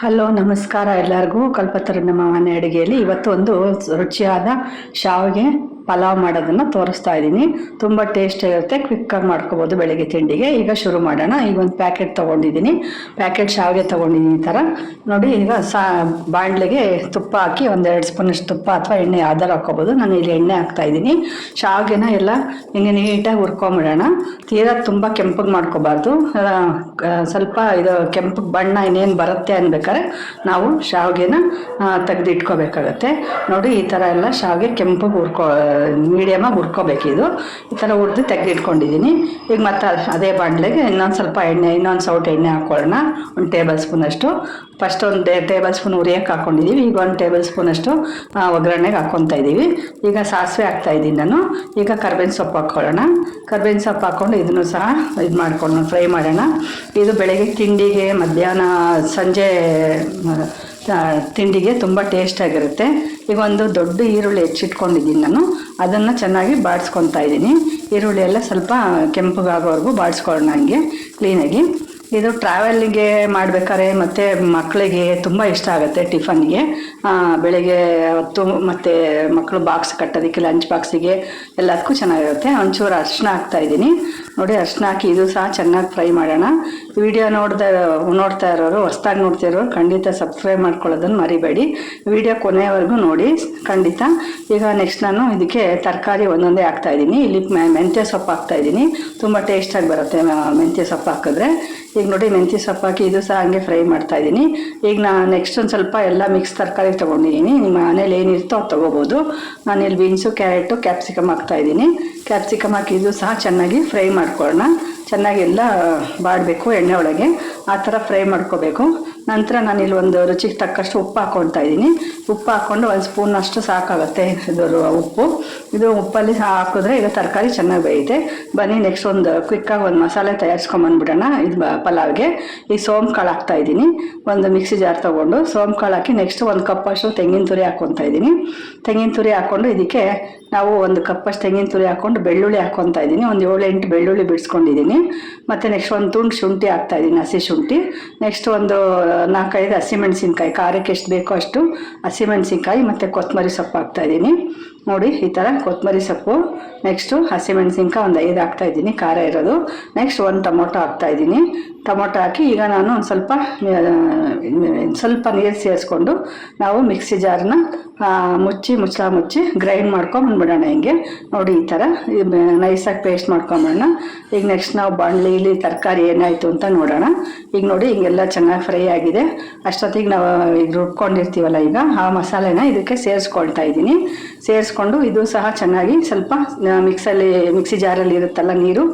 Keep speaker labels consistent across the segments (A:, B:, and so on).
A: Hello ನಮಸ್ಕಾರ ಎಲ್ಲರಿಗೂ. ಕಲ್ಪತರು ನಮ್ಮ ಮನೆ ಅಡುಗೆಯಲ್ಲಿ ಇವತ್ತು ಒಂದು ರುಚಿಯಾದ ಶಾವಿಗೆ ಪಲಾವ್ ಮಾಡೋದನ್ನು ತೋರಿಸ್ತಾ ಇದ್ದೀನಿ. ತುಂಬ ಟೇಸ್ಟ್ ಇರುತ್ತೆ. ಕ್ವಿಕ್ಕಾಗಿ ಮಾಡ್ಕೋಬೋದು ಬೆಳಗ್ಗೆ ತಿಂಡಿಗೆ. ಈಗ ಶುರು ಮಾಡೋಣ. ಈಗ ಒಂದು ಪ್ಯಾಕೆಟ್ ತೊಗೊಂಡಿದ್ದೀನಿ. ಪ್ಯಾಕೆಟ್ ಶಾವಿಗೆ ತೊಗೊಂಡಿದ್ದೀನಿ ಈ ಥರ ನೋಡಿ, ಈಗ ಸಾ, ಬಾಣಲೆಗೆ ತುಪ್ಪ ಹಾಕಿ ಒಂದೆರಡು ಸ್ಪೂನಷ್ಟು ತುಪ್ಪ ಅಥವಾ ಎಣ್ಣೆ ಯಾವ್ದಾರು ಹಾಕೋಬೋದು ನಾನು ಇಲ್ಲಿ ಎಣ್ಣೆ ಹಾಕ್ತಾ ಇದ್ದೀನಿ. ಶಾವಿಗೆನ ಎಲ್ಲ ಹಿಂಗೆ ನೀಟಾಗಿ ಹುರ್ಕೊಂಬಿಡೋಣ. ತೀರಾ ತುಂಬ ಕೆಂಪಗೆ ಮಾಡ್ಕೋಬಾರ್ದು. ಸ್ವಲ್ಪ ಇದು ಕೆಂಪು ಬಣ್ಣ ಇನ್ನೇನು ಬರುತ್ತೆ ಅನ್ಬೇಕಾದ್ರೆ ನಾವು ಶಾವಿಗೆನ ತೆಗೆದಿಟ್ಕೋಬೇಕಾಗತ್ತೆ. ನೋಡಿ, ಈ ಥರ ಎಲ್ಲ ಶಾವಿಗೆ ಕೆಂಪಗೆ ಹುರ್ಕೊ ಮೀಡಿಯಮಾಗಿ ಹುರ್ಕೋಬೇಕು ಇದು. ಈ ಥರ ಹುರಿದು ತೆಗೆದಿಟ್ಕೊಂಡಿದ್ದೀನಿ ಈಗ ಮತ್ತೆ ಅದೇ ಬಾಣಲೆಗೆ ಇನ್ನೊಂದು ಸ್ವಲ್ಪ ಎಣ್ಣೆ, ಇನ್ನೊಂದು ಸೌಟ್ ಎಣ್ಣೆ ಹಾಕ್ಕೊಳ್ಳೋಣ ಒಂದು ಟೇಬಲ್ ಸ್ಪೂನಷ್ಟು ಫಸ್ಟ್ ಒಂದು ಟೇಬಲ್ ಸ್ಪೂನ್ ಉರಿಯಕ್ಕೆ ಹಾಕ್ಕೊಂಡಿದ್ದೀವಿ ಈಗ ಒಂದು ಟೇಬಲ್ ಸ್ಪೂನಷ್ಟು ಒಗ್ಗರಣೆಗೆ ಹಾಕ್ಕೊತಾ ಇದ್ದೀವಿ ಈಗ ಸಾಸಿವೆ ಹಾಕ್ತಾ ಇದ್ದೀನಿ ನಾನು. ಈಗ ಕರ್ಬೇವಿನ ಸೊಪ್ಪು ಹಾಕ್ಕೊಳ್ಳೋಣ ಕರ್ಬೇವಿನ ಸೊಪ್ಪು ಹಾಕ್ಕೊಂಡು ಇದನ್ನು ಸಹ ಇದು ಮಾಡ್ಕೊಂಡು ಫ್ರೈ ಮಾಡೋಣ. ಇದು ಬೆಳಗ್ಗೆ ತಿಂಡಿಗೆ ಮಧ್ಯಾಹ್ನ ಸಂಜೆ ತಿಂಡಿಗೆ ತುಂಬ ಟೇಸ್ಟಾಗಿರುತ್ತೆ ಈಗ ಒಂದು ದೊಡ್ಡ ಈರುಳ್ಳಿ ಹೆಚ್ಚಿಟ್ಕೊಂಡಿದ್ದೀನಿ ನಾನು. ಅದನ್ನು ಚೆನ್ನಾಗಿ ಬಾಡಿಸ್ಕೊತಾ ಇದ್ದೀನಿ. ಈರುಳ್ಳಿ ಎಲ್ಲ ಸ್ವಲ್ಪ ಕೆಂಪಗಾಗೋವರೆಗೂ ಬಾಡಿಸ್ಕೊಳ್ಳೋಣ ಹಂಗೆ ಕ್ಲೀನಾಗಿ ಇದು ಟ್ರಾವೆಲ್ಲಿಗೆ ಮಾಡ್ಬೇಕಾದ್ರೆ ಮತ್ತು ಮಕ್ಕಳಿಗೆ ತುಂಬ ಇಷ್ಟ ಆಗುತ್ತೆ ಟಿಫನ್ಗೆ ಬೆಳಿಗ್ಗೆ ಹೊತ್ತು ಮತ್ತು ಮಕ್ಕಳು ಬಾಕ್ಸ್ ಕಟ್ಟೋದಕ್ಕೆ ಲಂಚ್ ಬಾಕ್ಸಿಗೆ ಎಲ್ಲದಕ್ಕೂ ಚೆನ್ನಾಗಿರುತ್ತೆ. ಒಂಚೂರು ಅರ್ಶಿನ ಹಾಕ್ತಾ ಇದ್ದೀನಿ. ನೋಡಿ, ಅರ್ಶಿನ ಹಾಕಿ ಇದು ಸಹ ಚೆನ್ನಾಗಿ ಫ್ರೈ ಮಾಡೋಣ. ವಿಡಿಯೋ ನೋಡ್ತಾ ನೋಡ್ತಾ ಇರೋರು, ಹೊಸ್ದಾಗಿ ನೋಡ್ತಾ ಇರೋರು, ಖಂಡಿತ ಸಬ್ಸ್ಕ್ರೈಬ್ ಮಾಡ್ಕೊಳ್ಳೋದನ್ನು ಮರಿಬೇಡಿ. ವಿಡಿಯೋ ಕೊನೆಯವರೆಗೂ ನೋಡಿ, ಖಂಡಿತ. ಈಗ ನೆಕ್ಸ್ಟ್ ನಾನು ಇದಕ್ಕೆ ತರಕಾರಿ ಒಂದೊಂದೇ ಹಾಕ್ತಾಯಿದ್ದೀನಿ ಇಲ್ಲಿ ಮೆಂತ್ಯ ಸೊಪ್ಪು ಹಾಕ್ತಾಯಿದ್ದೀನಿ ತುಂಬ ಟೇಸ್ಟಾಗಿ ಬರುತ್ತೆ ಮೆಂತ್ಯ ಸೊಪ್ಪು ಹಾಕಿದ್ರೆ. ಈಗ ನೋಡಿ ಮೆಂತ್ಯ ಸೊಪ್ಪು ಹಾಕಿ ಇದು ಸಹ ಹಂಗೆ ಫ್ರೈ ಮಾಡ್ತಾ ಇದ್ದೀನಿ. ಈಗ ನಾನು ನೆಕ್ಸ್ಟ್ ಒಂದು ಸ್ವಲ್ಪ ಎಲ್ಲ ಮಿಕ್ಸ್ ತರಕಾರಿ ತೊಗೊಂಡಿದ್ದೀನಿ. ನಿಮ್ಮ ಮನೇಲಿ ಏನಿರುತ್ತೋ ಅದು ತೊಗೋಬೋದು. ನಾನು ಇಲ್ಲಿ ಬೀನ್ಸು, ಕ್ಯಾರೆಟು ಕ್ಯಾಪ್ಸಿಕಮ್ ಹಾಕ್ತಾ ಇದ್ದೀನಿ. ಕ್ಯಾಪ್ಸಿಕಮ್ ಹಾಕಿ ಇದು ಸಹ ಚೆನ್ನಾಗಿ ಫ್ರೈ ಮಾಡ್ಕೊಳ್ಳೋಣ. ಚೆನ್ನಾಗಿ ಎಲ್ಲ ಬಾಡಬೇಕು ಎಣ್ಣೆ ಒಳಗೆ. ಆ ಥರ ಫ್ರೈ ಮಾಡ್ಕೋಬೇಕು. ನಂತರ ನಾನಿಲ್ಲಿ ಒಂದು ರುಚಿಗೆ ತಕ್ಕಷ್ಟು ಉಪ್ಪು ಹಾಕ್ಕೊಳ್ತಾ ಇದ್ದೀನಿ. ಉಪ್ಪು ಹಾಕ್ಕೊಂಡು ಒಂದು ಸ್ಪೂನ್ ಅಷ್ಟು ಸಾಕಾಗುತ್ತೆ. ಇದರ ಉಪ್ಪು. ಇದು ಉಪ್ಪಲ್ಲಿ ಸಹ ಹಾಕಿದ್ರೆ ಈಗ ತರಕಾರಿ ಚೆನ್ನಾಗಿ ಬೇಯುತ್ತೆ. ಬನ್ನಿ ನೆಕ್ಸ್ಟ್ ಒಂದು ಕ್ವಿಕ್ಕಾಗಿ ಒಂದು ಮಸಾಲೆ ತಯಾರಿಸ್ಕೊಂಬಂದ್ಬಿಡೋಣ ಇದು ಪಲಾವ್ಗೆ. ಈ ಸೋಂಪು ಕಾಳು ಹಾಕ್ತಾ ಇದ್ದೀನಿ. ಒಂದು ಮಿಕ್ಸಿ ಜಾರ್ ತೊಗೊಂಡು ಸೋಂಪು ಕಾಳು ಹಾಕಿ ನೆಕ್ಸ್ಟ್ ಒಂದು ಕಪ್ಪಷ್ಟು ತೆಂಗಿನ ತುರಿ ಹಾಕ್ಕೊತಾ ಇದ್ದೀನಿ. ತೆಂಗಿನ ತುರಿ ಹಾಕ್ಕೊಂಡು ಇದಕ್ಕೆ ನಾವು ಒಂದು ಕಪ್ಪಷ್ಟು ತೆಂಗಿನ ತುರಿ ಹಾಕ್ಕೊಂಡು ಬೆಳ್ಳುಳ್ಳಿ ಹಾಕ್ಕೊತಾ ಇದ್ದೀನಿ. ಒಂದು ಏಳು ಎಂಟು ಬೆಳ್ಳುಳ್ಳಿ ಬಿಡಿಸ್ಕೊಂಡಿದ್ದೀನಿ. ಮತ್ತು ನೆಕ್ಸ್ಟ್ ಒಂದು ತುಂಡು ಶುಂಠಿ ಹಾಕ್ತಾ ಇದ್ದೀನಿ, ಹಸಿ ಶುಂಠಿ. ನೆಕ್ಸ್ಟ್ ಒಂದು ನಾಲ್ಕೈದು ಹಸಿಮೆಣಸಿನ್ಕಾಯಿ. ಖಾರಕ್ಕೆ ಎಷ್ಟು ಬೇಕೋ ಅಷ್ಟು ಹಸಿಮೆಣಸಿನ್ಕಾಯಿ ಮತ್ತು ಕೊತ್ತಂಬರಿ ಸೊಪ್ಪು ಹಾಕ್ತಾ ಇದ್ದೀನಿ. ನೋಡಿ, ಈ ಥರ ಕೊತ್ತಂಬರಿ ಸೊಪ್ಪು ನೆಕ್ಸ್ಟು ಹಸಿಮೆಣಸಿನ್ಕಾಯಿ ಒಂದು ಐದು ಹಾಕ್ತಾಯಿದ್ದೀನಿ ಖಾರ ಇರೋದು. ನೆಕ್ಸ್ಟ್ ಒಂದು ಟೊಮೊಟೊ ಹಾಕ್ತಾ ಇದ್ದೀನಿ. ಟೊಮೊಟೊ ಹಾಕಿ ಈಗ ನಾನು ಒಂದು ಸ್ವಲ್ಪ ಸ್ವಲ್ಪ ನೀರು ಸೇರಿಸ್ಕೊಂಡು ನಾವು ಮಿಕ್ಸಿ ಜಾರನ್ನ ಮುಚ್ಚಿ ಮುಚ್ಚಳ ಮುಚ್ಚಿ ಗ್ರೈಂಡ್ ಮಾಡ್ಕೊಂಬಂದ್ಬಿಡೋಣ ಹಿಂಗೆ. ನೋಡಿ ಈ ಥರ ನೈಸಾಗಿ ಪೇಸ್ಟ್ ಮಾಡ್ಕೊಂಬಿಡೋಣ ಈಗ ನೆಕ್ಸ್ಟ್ ನಾವು ಬಾಣಲಿಲಿ ತರಕಾರಿ ಏನಾಯಿತು ಅಂತ ನೋಡೋಣ. ಈಗ ನೋಡಿ ಹಿಂಗೆಲ್ಲ ಚೆನ್ನಾಗಿ ಫ್ರೈ ಆಗಿದೆ. ಅಷ್ಟೊತ್ತಿಗೆ ನಾವು ಈಗ ರುಬ್ಕೊಂಡಿರ್ತೀವಲ್ಲ ಈಗ, ಆ ಮಸಾಲೆನ ಇದಕ್ಕೆ ಸೇರಿಸ್ಕೊಳ್ತಾ ಇದ್ದೀನಿ. ಸೇರಿಸ್ಕೊಂಡು ಇದು ಸಹ ಚೆನ್ನಾಗಿ ಸ್ವಲ್ಪ ಮಿಕ್ಸಲ್ಲಿ ಮಿಕ್ಸಿ ಜಾರಲ್ಲಿ ಇರುತ್ತಲ್ಲ ನೀರು,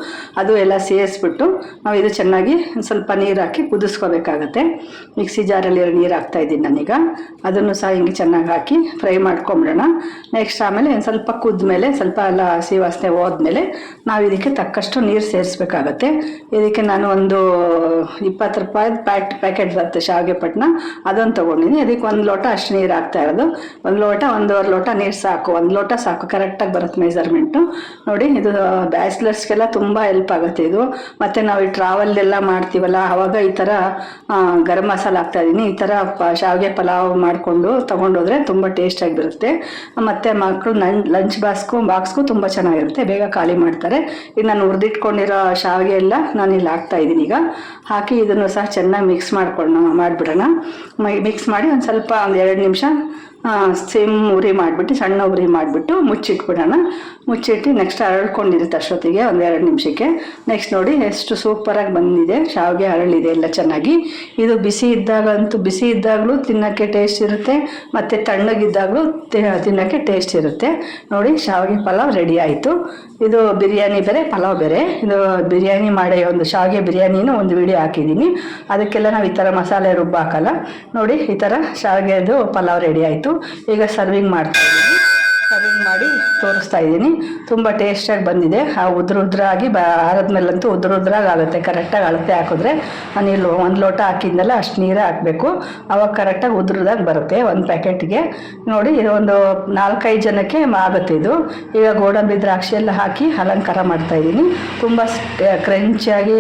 A: ಅದು ಎಲ್ಲ ಸೇರಿಸ್ಬಿಟ್ಟು ನಾವು ಇದು ಚೆನ್ನಾಗಿ ಸ್ವಲ್ಪ ನೀರು ಹಾಕಿ ಕುದಿಸ್ಕೋಬೇಕಾಗತ್ತೆ. ಮಿಕ್ಸಿ ಜಾರಲ್ಲಿರೋ ನೀರು ಹಾಕ್ತಾ ಇದ್ದೀನಿ ನಾನೀಗ. ಅದನ್ನು ಸಹ ಹಿಂಗೆ ಚೆನ್ನಾಗಿ ಹಾಕಿ ಫ್ರೈ ಮಾಡ್ಕೊಂಬಿಡೋಣ. ನೆಕ್ಸ್ಟ್ ಆಮೇಲೆ ಒಂದು ಸ್ವಲ್ಪ ಕುದ್ಮೇಲೆ ಸ್ವಲ್ಪ ಎಲ್ಲ ಹಸಿ ವಾಸನೆ ಹೋದ್ಮೇಲೆ ನಾವು ಇದಕ್ಕೆ ತಕ್ಕಷ್ಟು ನೀರು ಸೇರಿಸ್ಬೇಕಾಗತ್ತೆ. ಇದಕ್ಕೆ ನಾನು ಒಂದು ಇಪ್ಪತ್ತು ರೂಪಾಯಿ ಪ್ಯಾಟ್ ಪ್ಯಾಕೆಟ್ ಬರುತ್ತೆ ಶಾವಿಗೆ ಪಟ್ನ. ಅದನ್ನು ತೊಗೊಂಡಿನಿ. ಅದಕ್ಕೆ ಒಂದು ಲೋಟ ಅಷ್ಟು ನೀರು ಹಾಕ್ತಾ ಇರೋದು. ಒಂದು ಲೋಟ, ಒಂದೂವರೆ ಲೋಟ ನೀರು ಸಾಕು. ಒಂದು ಲೋಟ ಸಾಕು. ಕರೆಕ್ಟಾಗಿ ಬರುತ್ತೆ ಮೆಜರ್ಮೆಂಟು ನೋಡಿ, ಇದು ಬ್ಯಾಚ್ಲರ್ಸ್ಗೆಲ್ಲ ತುಂಬ ಹೆಲ್ಪ್ ಆಗುತ್ತೆ ಇದು. ಮತ್ತು ನಾವು ಈ ಟ್ರಾವೆಲ್ ಎಲ್ಲ ಮಾಡ್ತೀವಲ್ಲ ಆವಾಗ ಈ ಥರ ಗರಂ ಮಸಾಲ ಹಾಕ್ತಾ ಇದ್ದೀನಿ ಈ ಥರ ಪ, ಶಾವಿಗೆ ಪಲಾವ್ ಮಾಡಿಕೊಂಡು ತೊಗೊಂಡೋದ್ರೆ ತುಂಬ ಟೇಸ್ಟಾಗಿ ಬರುತ್ತೆ ಮತ್ತು ಮಕ್ಕಳು ನನ್ ಲಂಚ್ ಬಾಕ್ಸ್ಗೂ ಬಾಕ್ಸ್ಗೂ ತುಂಬ ಚೆನ್ನಾಗಿರುತ್ತೆ. ಬೇಗ ಖಾಲಿ ಮಾಡ್ತಾರೆ. ಈಗ ನಾನು ಹುರಿದಿಟ್ಕೊಂಡಿರೋ ಶಾವಿಗೆ ಎಲ್ಲ ನಾನು ಇಲ್ಲಿ ಹಾಕ್ತಾ ಇದ್ದೀನಿ ಈಗ. ಹಾಕಿ ಇದನ್ನು ಸಹ ಚೆನ್ನಾಗಿ ಮಿಕ್ಸ್ ಮಾಡ್ಕೊಂಡು ಮಾಡಿಬಿಡೋಣ. ಮಿಕ್ಸ್ ಮಾಡಿ ಒಂದು ಸ್ವಲ್ಪ ಒಂದು ಎರಡು ನಿಮಿಷ ಸೇಮ್ ಉರಿ ಮಾಡಿಬಿಟ್ಟು, ಸಣ್ಣ ಉರಿ ಮಾಡಿಬಿಟ್ಟು ಮುಚ್ಚಿಟ್ಬಿಡೋಣ. ಮುಚ್ಚಿಟ್ಟು ನೆಕ್ಸ್ಟ್ ಅರಳ್ಕೊಂಡಿರುತ್ತೆ ಅಷ್ಟೊತ್ತಿಗೆ, ಒಂದು ಎರಡು ನಿಮಿಷಕ್ಕೆ. ನೆಕ್ಸ್ಟ್ ನೋಡಿ, ಎಷ್ಟು ಸೂಪರಾಗಿ ಬಂದಿದೆ. ಶಾವಿಗೆ ಅರಳಿದೆ ಎಲ್ಲ ಚೆನ್ನಾಗಿ. ಇದು ಬಿಸಿ ಇದ್ದಾಗಂತೂ, ಬಿಸಿ ಇದ್ದಾಗಲೂ ತಿನ್ನೋಕ್ಕೆ ಟೇಸ್ಟ್ ಇರುತ್ತೆ. ಮತ್ತು ತಣ್ಣಗಿದ್ದಾಗಲೂ ತಿನ್ನೋಕ್ಕೆ ಟೇಸ್ಟ್ ಇರುತ್ತೆ. ನೋಡಿ, ಶಾವಿಗೆ ಪಲಾವ್ ರೆಡಿ ಆಯಿತು. ಇದು ಬಿರಿಯಾನಿ ಬೇರೆ, ಪಲಾವ್ ಬೇರೆ. ಇದು ಬಿರಿಯಾನಿ ಮಾಡಿ ಒಂದು, ಶಾವಿಗೆ ಬಿರಿಯಾನಿನೂ ಒಂದು ವಿಡಿಯೋ ಹಾಕಿದ್ದೀನಿ. ಅದಕ್ಕೆಲ್ಲ ನಾವು ಈ ಥರ ಮಸಾಲೆ ರುಬ್ಬ ಹಾಕಲ್ಲ. ನೋಡಿ, ಈ ಥರ ಶಾವಿಗೆದು ಪಲಾವ್ ರೆಡಿ ಆಯಿತು. ಈಗ ಸರ್ವಿಂಗ್ ಮಾಡ್ತಾ ಇದ್ದೀನಿ. ಸರ್ವಿಂಗ್ ಮಾಡಿ ತೋರಿಸ್ತಾ ಇದ್ದೀನಿ. ತುಂಬ ಟೇಸ್ಟಾಗಿ ಬಂದಿದೆ. ಆ ಉದ್ರ ಉದ್ರಾಗಿ ಬ ಆರದ್ಮೇಲಂತೂ ಉದ್ರ ಉದ್ರಾಗಿ ಆಗುತ್ತೆ. ಕರೆಕ್ಟಾಗಿ ಅಳತೆ ಹಾಕಿದ್ರೆ. ನೀರು ಒಂದು ಲೋಟ ಹಾಕಿದ್ನಲ್ಲ, ಅಷ್ಟು ನೀರೇ ಹಾಕಬೇಕು. ಅವಾಗ ಕರೆಕ್ಟಾಗಿ ಉದ್ರದಾಗಿ ಬರುತ್ತೆ ಒಂದು ಪ್ಯಾಕೆಟ್ಗೆ ನೋಡಿ ಒಂದು ನಾಲ್ಕೈದು ಜನಕ್ಕೆ ಆಗುತ್ತೆ ಇದು. ಈಗ ಗೋಡಂಬಿ ದ್ರಾಕ್ಷಿ ಎಲ್ಲ ಹಾಕಿ ಅಲಂಕಾರ ಮಾಡ್ತಾ ಇದ್ದೀನಿ. ತುಂಬ ಕ್ರಂಚಿಯಾಗಿ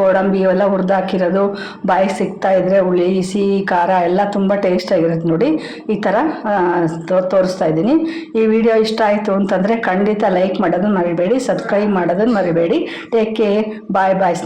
A: ಗೋಡಂಬಿ ಎಲ್ಲ ಹುರಿದಾಕಿರೋದು ಬಾಯಿಗೆ ಸಿಗ್ತಾ ಇದ್ರೆ ಹುಳಿ ಸಿಹಿ ಖಾರ ಎಲ್ಲ ತುಂಬ ಟೇಸ್ಟಾಗಿರುತ್ತೆ ನೋಡಿ. ಈ ಥರ ತೋರಿಸ್ತಾ ಇದ್ದೀನಿ. ಈ ವಿಡಿಯೋ ಇಷ್ಟ ಆಯಿತು ಅಂತಂದರೆ ಖಂಡಿತ ಲೈಕ್ ಮಾಡೋದನ್ನು ಮರಿಬೇಡಿ ಸಬ್ಸ್ಕ್ರೈಬ್ ಮಾಡೋದನ್ನು ಮರಿಬೇಡಿ. ಟೇಕ್ ಕೇರ್ ಬಾಯ್ ಬಾಯ್ ಸ್ನೇಹಿತರೆ.